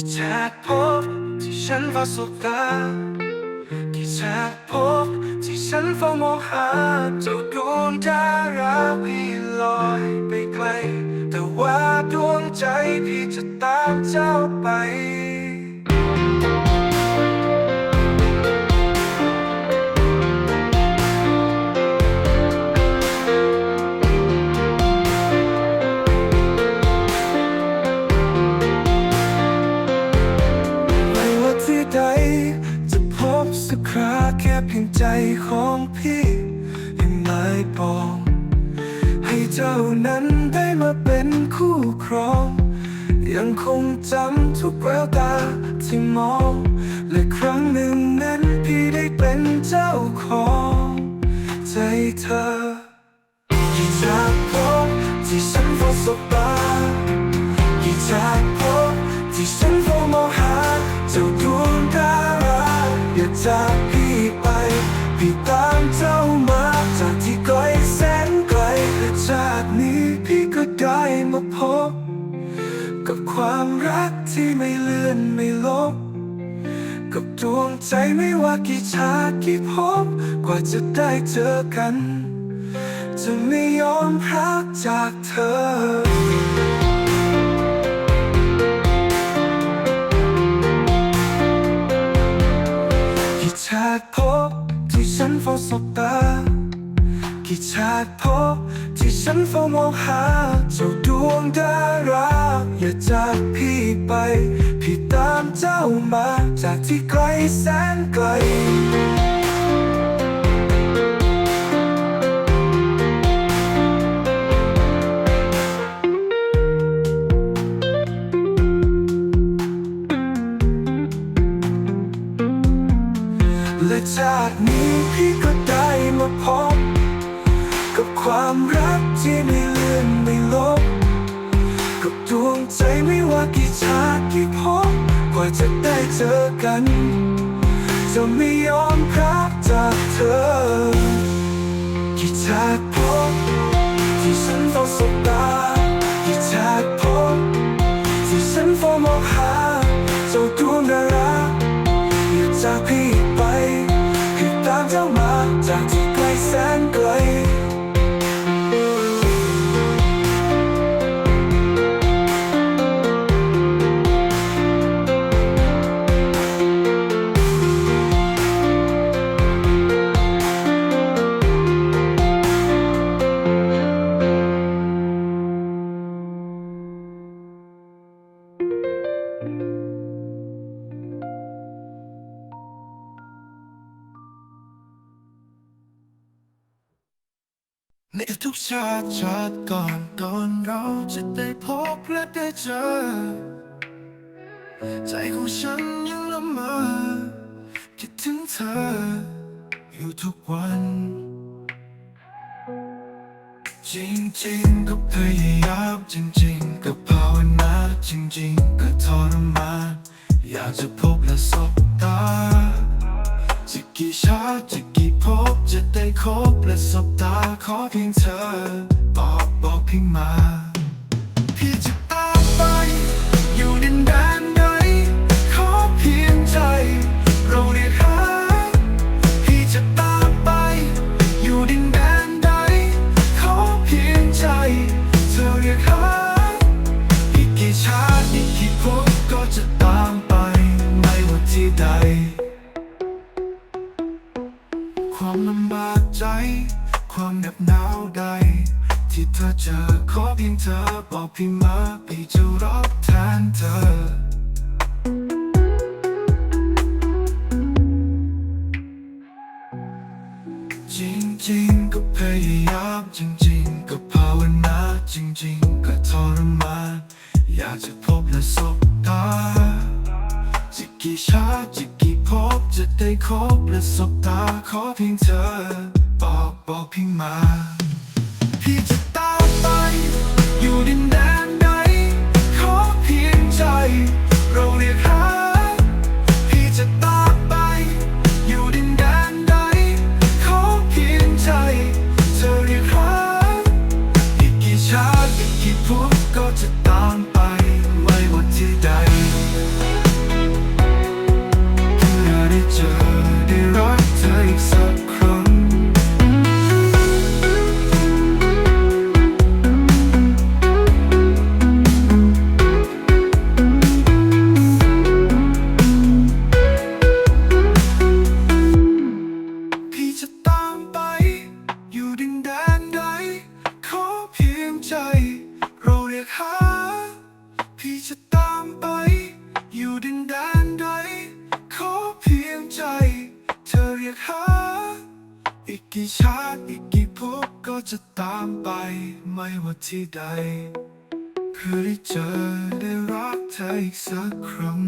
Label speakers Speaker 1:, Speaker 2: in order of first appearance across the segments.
Speaker 1: ที่แชทพบที่ฉันเฝ้าสบตาที่แชทพบที่ฉันเฝ้ามองหาเจ้าดวงดาราพี่ลอยไปไกล แต่ว่าดวงใจพี่จะตามเจ้าไป ใจของพี่ยังไม่บอกให้เจ้านั้นได้มาเป็นคู่ครอง ยังคงจำทุกแววตาที่มอง และครั้งหนึ่งนั้นพี่ได้เป็นเจ้าของใจเธอที่จากพบที่ฉันเฝ้าสบตาที่จากพบที่ฉันเฝ้ามองหา เจ้าดวงดาราอย่าจาก ความรักที่ไม่เลื่อนไม่ลบ กับดวงใจไม่ว่ากี่ชาติกี่ภพกว่าจะได้เจอกัน จะไม่ยอมพักจากเธอกี่ชาติพบที่ฉันเฝ้าสบตา กี่ชาติพบที่ฉันเฝ้ามองหาเจ้าดวงดารา ไป พี่ตามเจ้ามาจากที่ไกลแสนไกลและจากนี้พี่ก็ได้มาพบ กับความรักที่ไม่เลื่อนไม่ลบ กับดวงใจไม่ว่าาที่พบกว่าจะได้เจอกัน จะไม่ยอมพรากจากเธอ กี่ชาติพบที่ฉันต้องสบตากี่ชาติพบที่ฉันเฝ้ามองหาเจ้าดวงดาราอย่จากพี่ ชาติชาติก่อนก่อนเราจะได้พบและได้เจอ ใจของฉันยังละเมอคิดถึงเธอ อยู่ทุกวัน จริงๆก็พยายามจริงๆก็ภาวนาจริงๆก็ทรมานอยากจะพบและสบตาจะกี่ชาติ จะได้คบและสบตาขอเพียงเธอ บอกบอกเพียงมา พี่จะ ธอบอกพี่มาพี่จะรับแทนเธอ จริงๆก็พยายามจริงๆก็ภาวนาจริงๆก็ทรมานอยากจะพบและสบตาจะกี่ชาจะกี่ภพจะได้คบและสบตาขอเพียงเธอ บอกบอกเพียงมา พี่จะตามไป อยู่ดินแดนใดขอเพียงใจ เราเรียกหา ที่ใด เพื่อได้เจอได้รักเธออีกสักครั้ง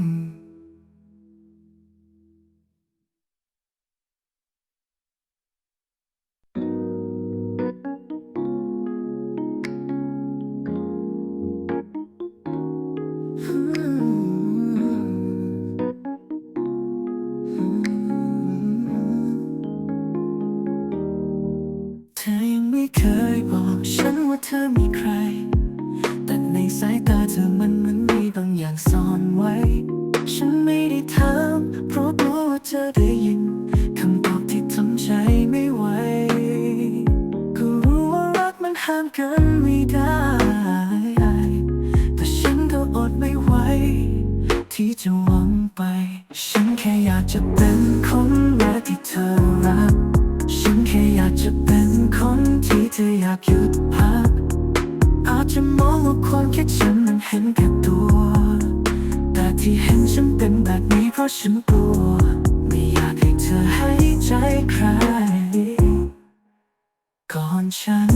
Speaker 2: ที่เห็นฉันเป็นแบบนี้เพราะฉันกลัว ไม่อยากให้เธอให้ใจใคร ก่อนฉัน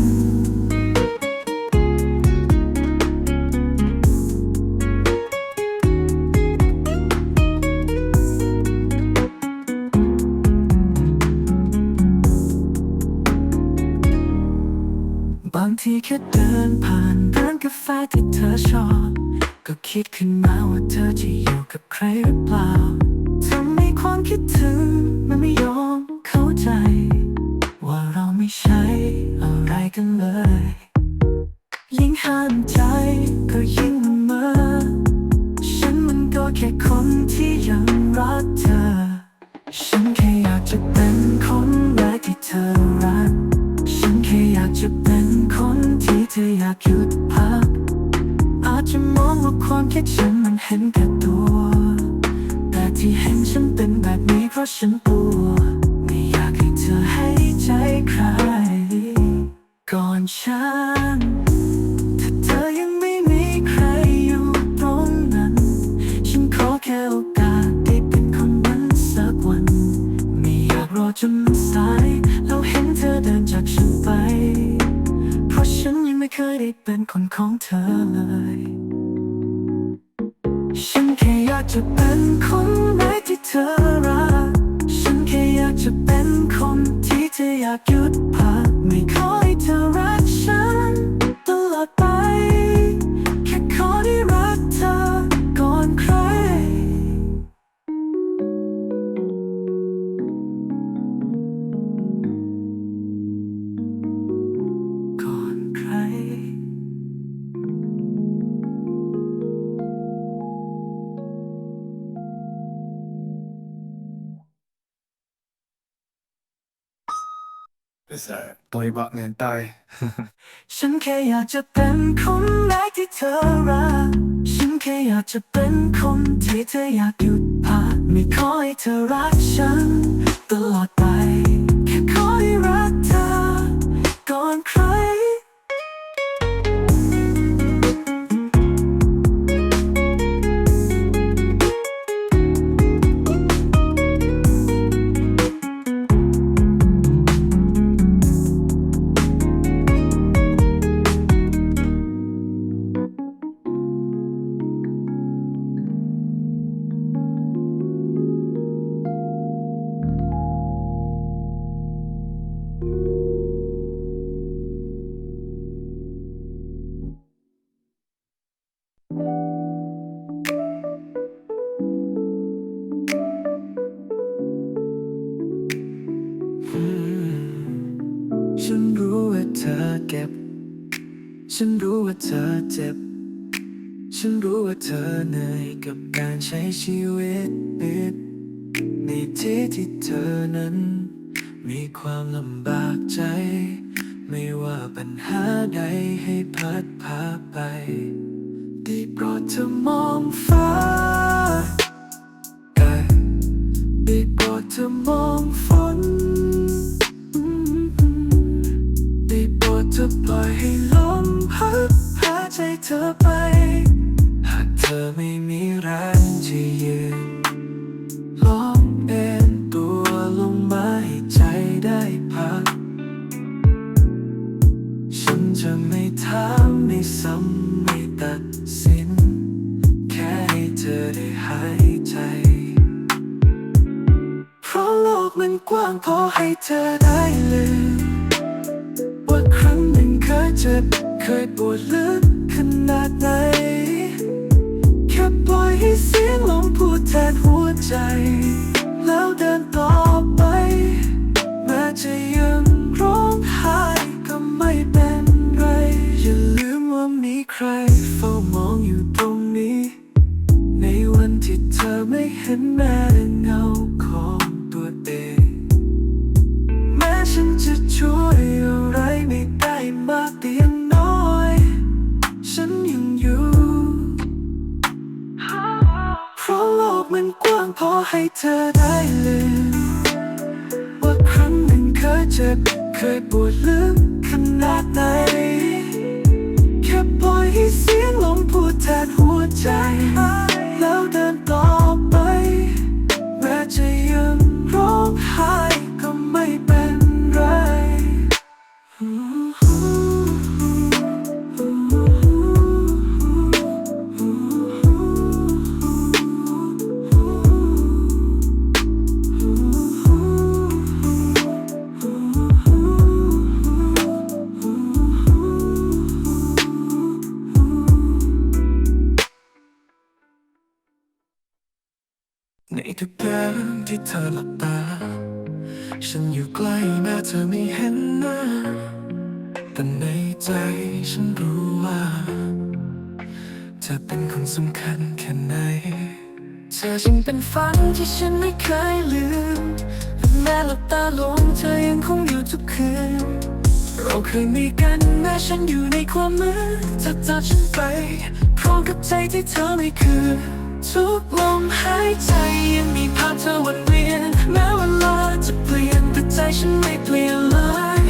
Speaker 2: บางทีแค่เดินผ่านร้านกาแฟที่เธอชอบ ก็คิดขึ้น ต่อยบะเงินตาย ฉันแค่อยากจะเป็นคนแรกที่เธอรัก ฉันแค่อยากจะเป็นคนที่เธออยากหยุดพักไม่ขอให้เธอรักฉัน ตลอดไปากใจ
Speaker 1: ไม่ว่าปัญหาใดให้พัดพาไป ได้โปรดเธอมองฟ้าได้โปรดเธอมองฝนได้โปรดเธอปล่อยให้ลมพัดพาใจเธอไป หากเธอไม่า
Speaker 2: งพอให้เธอได้ลืมว่าครั้งหนึ่งเคยเจ็บเคยปวดลึกขนาดไหน แค่ปล่อยให้เสียงลมพูดแทนหัวใจ ยมีกันแม้ฉันอยู่ในความมืดเธอจากฉันไป พร้อมกับใจที่เธอไม่คืนทุกลมหายใจยังมีภาพเธอวนเวียนแม้เวลาจะเปลี่ยนแต่ใจฉันไม่เปลี่ยนเลย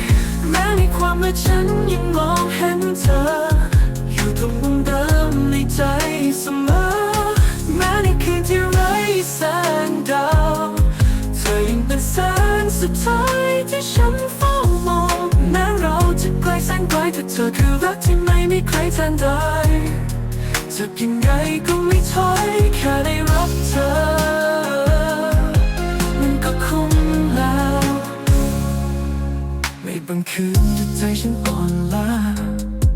Speaker 2: แม้ในความมืดฉันยังมองเห็นเธอ อยู่ตรงมุมเดิมในใจเสมอ แม้ในคืนที่ไร้แสงดาว เธอยังเป็นแสงสุดท้ายที่ฉันเฝ้า จแสนไกลแต่เธอคือรักที่ไม่มีใครแทนได้จะยังไงก็ไม่ถอยแค่ได้รับเธอ มันก็คุ้มแล้ว ไม่บังคืนที่ใจฉันอ่อนล้า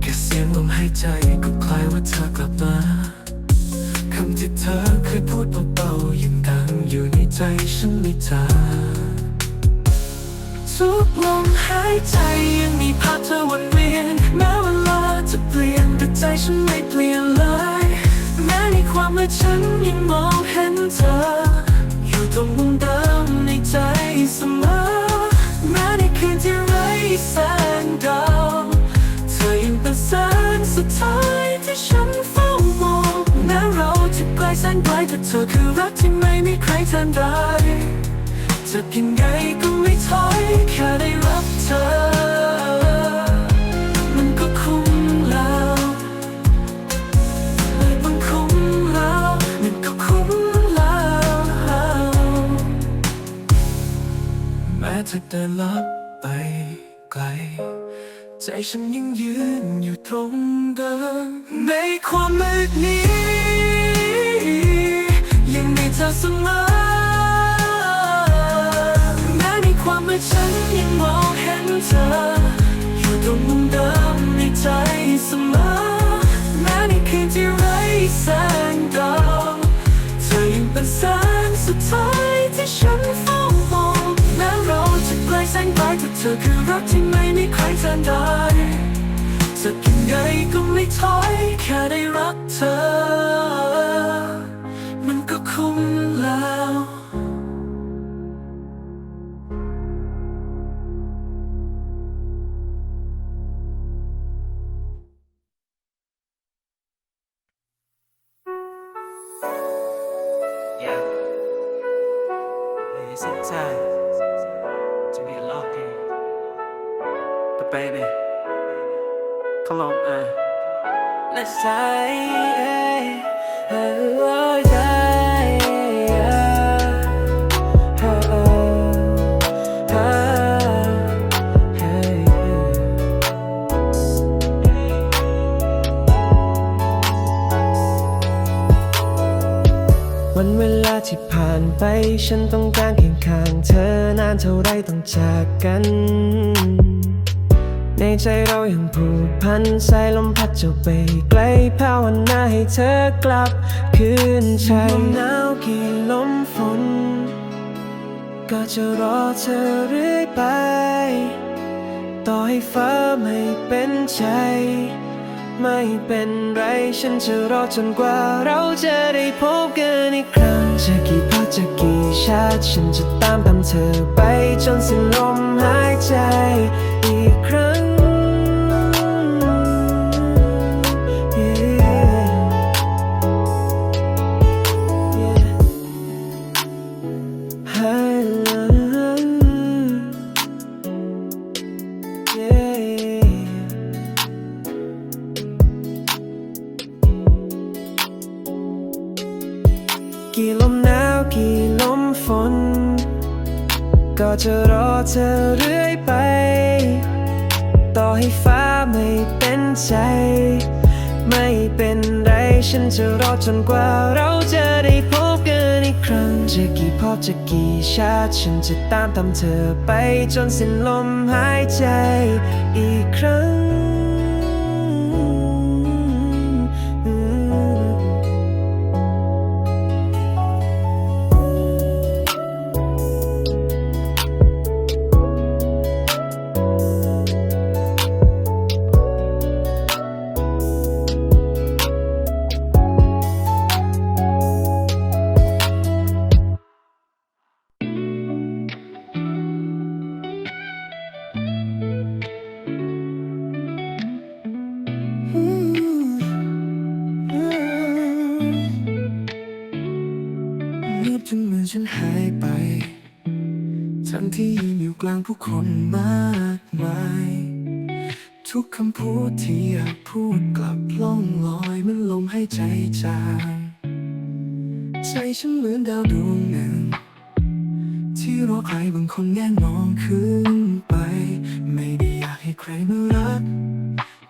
Speaker 2: แค่เสียงลมหายใจก็คล้ายว่าเธอกลับมาคำที่เธอเคยพูดเบาๆยังดังอยู่ในใจฉันไม่จาง ทุกลมหายใจยังมีภาพเธอวนเวียน แม้เวลาจะเปลี่ยนแต่ใจฉันไม่เปลี่ยนเลย แม้ในความมืดฉันยังมองเห็นเธอ อยู่ตรงมุมเดิมในใจเสมอ แม้ในคืนที่ไร้แสงดาวเธอยังเป็นแสงสุดท้ายที่ฉันเฝ้ามองแม้เราจะไกลแสนไกลแต่เธอคือรักที่ไม่มีใครแทนได้ จะยังไงก็ไม่ถอยแค่ได้รับเธอ มันก็คุ้มแล้วมันคุ้มแล้วมันก็คุ้มแล้ว แม้เธอเดินลับไปไกล ใจฉันยังยืนอยู่ตรงเดิมในความมืดนี้ ยังมีเธอเสมอ ความมืดฉันยังมองเห็นเธอ อยู่ตรงมุมเดิมในใจเสมอ แม้ในคืนที่ไร้แสงดาวเธอยังเป็นแสงสุดท้ายที่ฉันเฝ้ามองแม้เราจะไกลแสนไกลแต่เธอคือรักที่ไม่มีใครแทนได้จะยังไงก็ไม่ถอยแค่ได้รักเธอ มันก็คุ้มแล้ว
Speaker 3: Let's say, oh, oh, yeah, yeah. Oh, oh, oh, hey, yeah. วันเวลาที่ผ่านไป ฉันต้องการเคียงข้างเธอนานเท่าไรต้องจากกัน ในใจเรายังผูกพันสายลมพัดเจ้าไปไกลภาวนาให้เธอกลับคืนใจลมหนาวกี่ลมฝน ก็จะรอเธอเรื่อยไป ต่อให้ฟ้าไม่เป็นใจ ไม่เป็นไรฉันจะรอจนกว่าเราจะได้พบกันอีกครั้งจะกี่พักจะกี่ชาติฉันจะตามตามเธอไปจนสิ้นลมหายใจ ให้ฟ้าไม่เป็นใจ ไม่เป็นไรฉันจะรอจนกว่าเราจะได้พบกันอีกครั้งจะกี่พบจะกี่ชาติฉันจะตามตามเธอไปจนสิ้นลมหายใจอีกครั้ง
Speaker 2: ฉันหายไป ทั้งที่ยืนอยู่กลางผู้คนมากมาย ทุกคำพูดที่อยากพูดกลับล่องลอยเหมันลมให้ใจจางใจฉันเหมือนดาวดวงหนึ่ง ที่รอใครบางคนแง่มองขึ้นไป ไม่ได้อยากให้ใครมารัก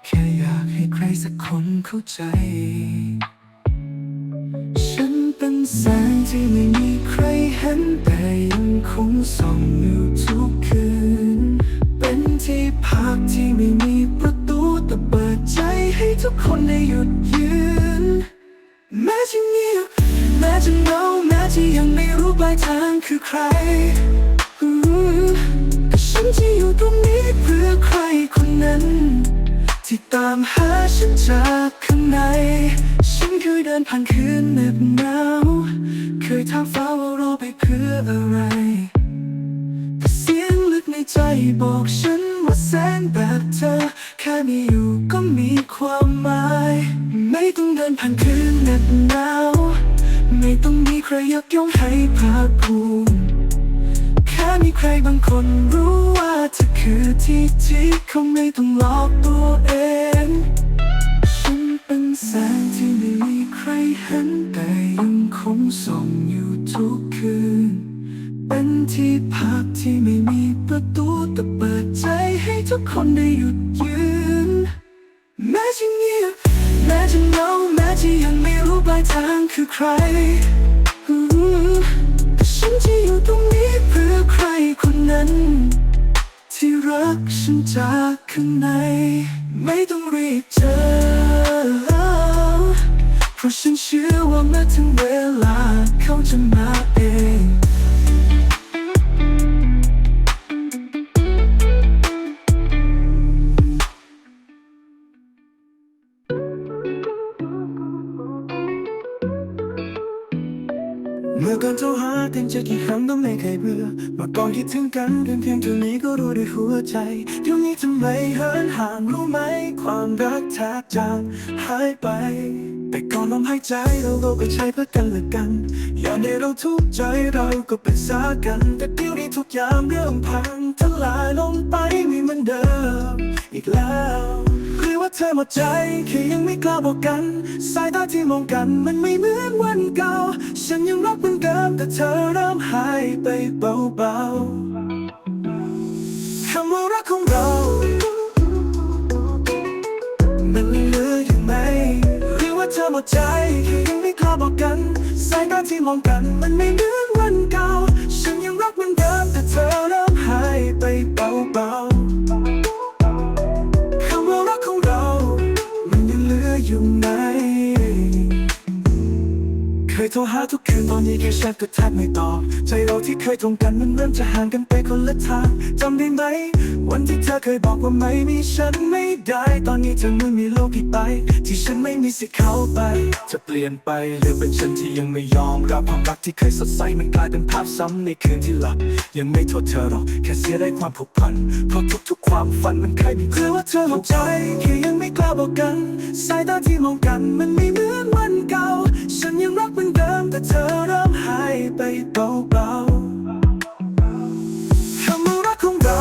Speaker 2: แค่อยากให้ใครสักคนเข้าใจ ฉันเป็นแสง ที่ไม่มีใครเห็นแต่ยังคงส่องอยู่ทุกคืน เป็นที่พักที่ไม่มีประตูแต่เปิดใจให้ทุกคนได้หยุดยืน แม้จะเงียบแม้จะเหงาแม้จะยังไม่รู้ปลายทางคือใครแต่ฉันจะอยู่ตรงนี้เพื่อใครคนนั้น ที่ตามหาฉันจากข้างใน ยเดินผ่านคืนเหน็บหนาวเคยถามฟ้าว่ารอไปเพื่ออะไรแต่เสียงลึกในใจบอกฉันว่าแสงแบบเธอ แค่มีอยู่ก็มีความหมาย ไม่ต้องเดินผ่านคืนเหน็บหนาวไม่ต้องมีใครยกย่องให้ภาคภูมิแค่มีใครบางคนรู้ว่าเธอคือที่ที่เขาไม่ต้องหลอกตัวเอง เป็นแสงที่ไม่มีใครเห็นแต่ยังคงส่องอยู่ทุกคืน เป็นที่พักที่ไม่มีประตูแต่เปิดใจให้ทุกคนได้หยุดยืน แม้จะเงียบแม้จะเหงาแม้จะยังไม่รู้ปลายทางคือใครแต่ฉันจะอยู่ตรงนี้เพื่อใครคนนั้น ที่รักฉันจากข้างใน ไม่ต้องรีบเจอ เพราะฉันเชื่อว่าเมื่อถึงเวลาเขาจะมาเอง จะกี่ครั้งก็ไม่เคยเบื่อมื่อก่อนคิดถึงกันเพียงเพียงเท่านี้ก็รู้ด้วยหัวใจเดี๋ยวนี้ทำไมเหินห่างรู้ไหม ความรักแทบจางหายไป แต่ก่อนลมหายใจเราก็ใช้เพื่อกันและกันยามที่เราทุกใจเราก็เปรึกษากัน แต่เดี๋ยวนี้ทุกอย่างเริ่มพังทลายลงไปไม่เหมือนเดิมอีกแล้วาเธอหมดใจแค่ยังไม่กล้าบอกกัน สายตาที่มองกันมันไม่เหมือนวันเก่า ฉันยังรักเหมือนเดิมแต่เธอเริ่มหายไปเบาๆคำว่ารักของเรามันเหลืออยู่ไหมหรือว่าเธอหมดใจแค่ยังไม่กล้าบอกกันส
Speaker 1: สายตาที่มองกันมันไม่เหมือนวันเก่า ฉันยังรักเหมือนเดิมแต่เธอเริ่ม โทรหาทุกคืนตอนนี้แค่แชทก็แทบไม่ตอบใจเราที่เคยตรงกันมันเริ่มจะห่างกันไปคนละทางจำได้ไหม วันที่เธอเคยบอกว่าไม่มีฉันไม่ได้ ตอนนี้เธอมือนมีโลกอีกใบที่ฉันไม่มีสิทธิ์เข้าไปจะเปลี่ยนไปหรือเป็นฉันที่ยังไม่ยอมรับความรักที่เคยสดใสมันกลายเป็นภาพซ้ำในคืนที่หลับยังไม่โทษเธอหรอกแค่เสียได้ความผูกพันเพราะทุกๆความฝันมันเคยมีเพื่อว่าเธอหัวใจแค่ยังไม่กล้าบอกกัน สายตาที่มองกันมันไม่เหมือนวันเก่า ฉันยังรักมือนเดิมแต่เธอเริ่มหายไปเบาๆคำว่ารักของเรา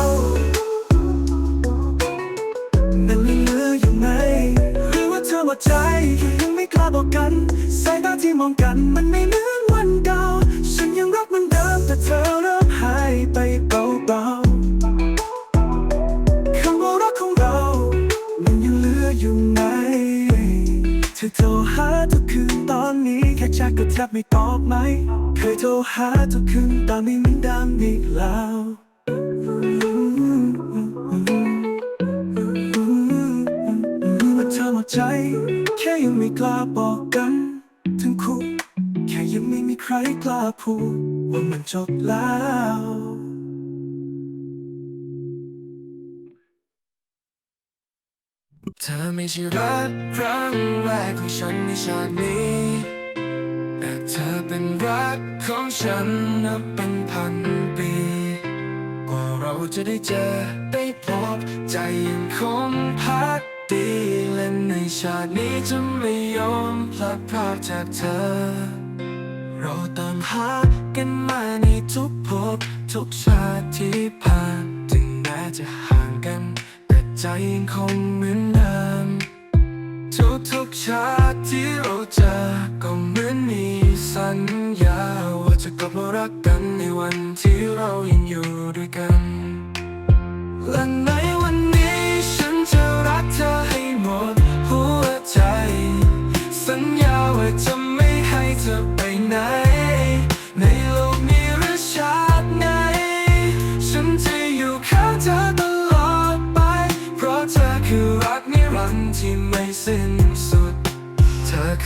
Speaker 1: มันยังเหลืออยู่ไหมหรือว่าเธอหมดใจยังไม่กล้าบอกกัน สายตาที่มองกันมันไม่เหมือนวันเก่า ฉันยังรักมือนเดิมแต่เธอเริ่มหายไปเบาๆ เธอโทรหาทุกคืนตอนนี้แค่แชทก็แทบไม่ตอบไหม เคยโทรหาทุกคืนตอนนี้มันดังอีกแล้วว่าเธอหมดใจ แค่ยังไม่กล้าบอกกัน ทั้งคู่ แค่ยังไม่มีใครกล้าพูดว่ามันจบแล้ว
Speaker 2: เธอไม่ใช่รักครั้งแรกของฉันในชาตินี้ แต่เธอเป็นรักของฉันนับเป็นพันปี กว่าเราจะได้เจอได้พบใจยังคงพักดีและในชาตินี้จะไม่ยอมพลัดพรากจากเธอ เราตามหากันมาในทุกภพทุกชาติที่ผ่านถึงแม้จะห่างกัน แต่ใจยังคงเหมือนเดิ ชาติที่เราจอก็เหมือนมีสัญญา ว่าจะกลับมารักกันในวันที่เรายังอยู่ด้วยกันและในวันนี้ฉันจะรักเธอให้หมดหัวใจ สัญญาว่าจะไม่ให้เธอไปไหน ในโลกนี้หรือชาติไหน ฉันจะอยู่ข้างเธอตลอดไป เพราะเธอคือรักนิรันดร์ที่ไม่สิ้นสุด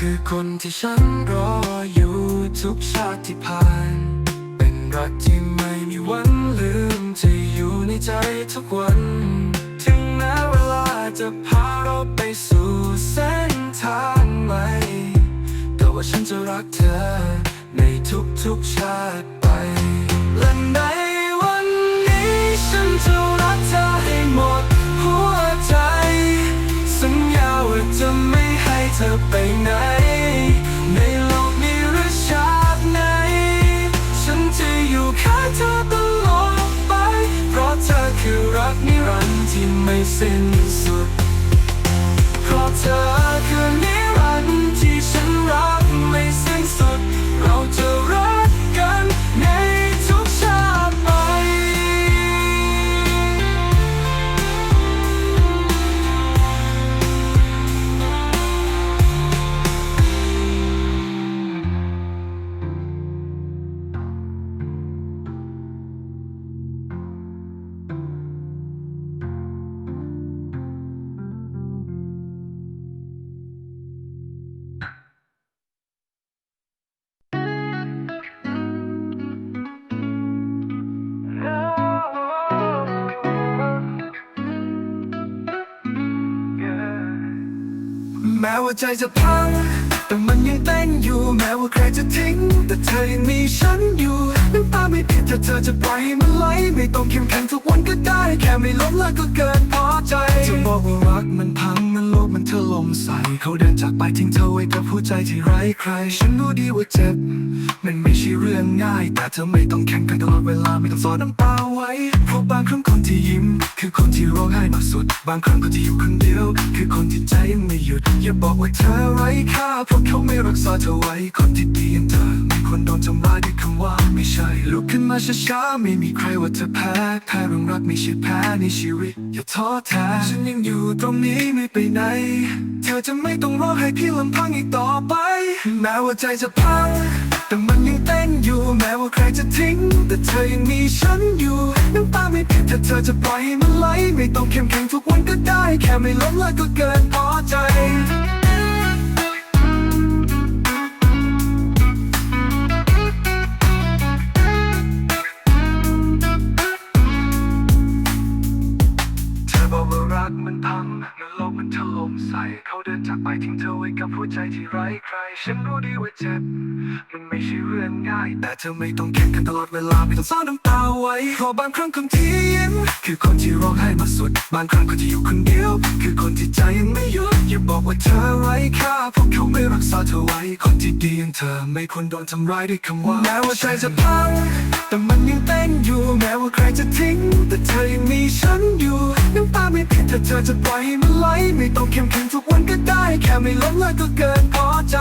Speaker 2: คือคนที่ฉันรออยู่ทุกชาติที่ผ่าน เป็นรักที่ไม่มีวันลืมจะอยู่ในใจทุกวัน ถึงแม้เวลาจะพาเราไปสู่เส้นทางใหม่ แต่ว่าฉันจะรักเธอในทุกๆชาติไป และในวันนี้ฉันจะรักเธอให้หมด เธอไปไหน ในโลกนี้หรือชาติไหน ฉันจะอยู่ข้างเธอตลอดไป เพราะเธอคือรักนิรันดร์ที่ไม่สิ้นสุด เพราะเธอคือนิรันดร์ที่ฉันรักไม่สิ้นสุด เราจะ
Speaker 1: วใจจะพัง แต่มันยังเต้นอยู่แม้ว่าใครจะทิ้ง แต่เธอยังมีฉันอยู่น้ำตาไม่ผิดถ้าเธอจะปล่อยให้มันไหลไม่ต้องเข้มแข็งทุกวันก็ได้ แค่ไม่ล้มเลิกก็เกินพอใจจะบอกว่ารักมันพังมันโลกมันถล่มใส่เขาเดินจากไปทิ้งเธอไว้กับผู้ใจที่ไร้ใคร ฉันรู้ดีว่าเจ็บ มันไม่ใช่เรื่องง่าย แต่เธอไม่ต้องแข่งกันตลอดเวลาไม่ต้องซ่อนน้ำตา ว้เพราะบางครั้งคนที่ยิ้ม คือคนที่ร้องไห้มากสุด บางครั้งคนที่อยู่คนเดียว คือคนที่ใจไม่หยุด อย่าบอกว่าเธอไร้ค่าเพราะเขาไม่รักษาเธอไว้ คนที่ดีอย่างเธอไม่ควรโดนทำร้ายด้วยคำว่าไม่ใช่ ลุกขึ้นมาช้าๆไม่มีใครว่าเธอแพ้แพ้เรื่องรักไม่ใช่แพ้ในชีวิต อย่าท้อแท้ฉันยังอยู่ตรงนี้ไม่ไปไหน เธอจะไม่ต้องร้องให้พี่ลำพังอีกต่อไปแม้ว่าใจจะพัง แต่มันยังเต้นอยู่ แม้ว่าใครจะทิ้ง แต่เธอยังมีฉันอยู่ น้ำตาไม่ผิดถ้าเธอจะปล่อยให้มันไหล ไม่ต้องเข้มแข็งทุกวันก็ได้ แค่ไม่ล้มลิกก็เกินพอใจเธอบอกว่ารักมันพังเมื่อโลกมันถล่มใส่ เดินจากไปทิ้งเธอไว้กับหัวใจที่ไร้ใคร ฉันรู้ดีว่าเจ็บ มันไม่ใช่เรื่องง่าย แต่เธอไม่ต้องแข่งกันตลอดเวลาไม่ต้องซ่อนน้ำตาไว้เพราะบางครั้งคนที่ยิ้มคือคนที่ร้องไห้มาสุด บางครั้งคนที่อยู่คนเดียว คือคนที่ใจยังไม่หยุดอย่าบอกว่าเธอไร้ค่าเพราะเขาไม่รักษาเธอไว้ คนที่ดีอย่างเธอ ไม่ควรโดนทำร้ายด้วยคำว่าแม้ว่าใจจะพังแต่มันยังเต้นอยู่แม้ว่าใครจะทิ้ง แต่เธอยังมีฉันอยู่น้ำตาไม่ผิดถ้าเธอจะปล่อยให้มันไหลไม่ต้องเข้มแข็งทุกวันก็ได้ แค่ไม่ลงเลยก็เกินพอใจ